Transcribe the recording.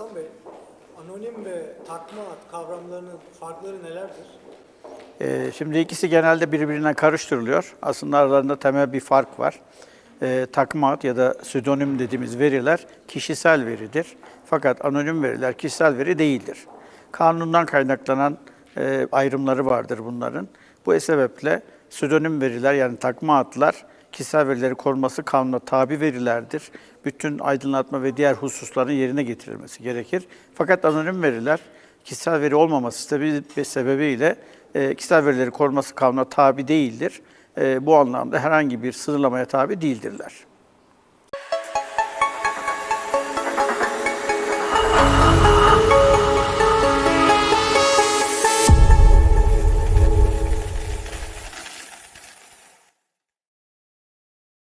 Anonim ve takma ad kavramlarının farkları nelerdir? Ee, Şimdi ikisi genelde birbirine karıştırılıyor. Aslında aralarında temel bir fark var. Ee, takma ad ya da pseudonim dediğimiz veriler kişisel veridir. Fakat anonim veriler kişisel veri değildir. Kanundan kaynaklanan e, ayrımları vardır bunların. Bu sebeple pseudonim veriler yani takma adlar kişisel verileri korunması kanuna tabi verilerdir. Bütün aydınlatma ve diğer hususların yerine getirilmesi gerekir. Fakat anonim veriler kişisel veri olmaması sebebi- sebebiyle e, kişisel verileri koruması kanuna tabi değildir. E, bu anlamda herhangi bir sınırlamaya tabi değildirler.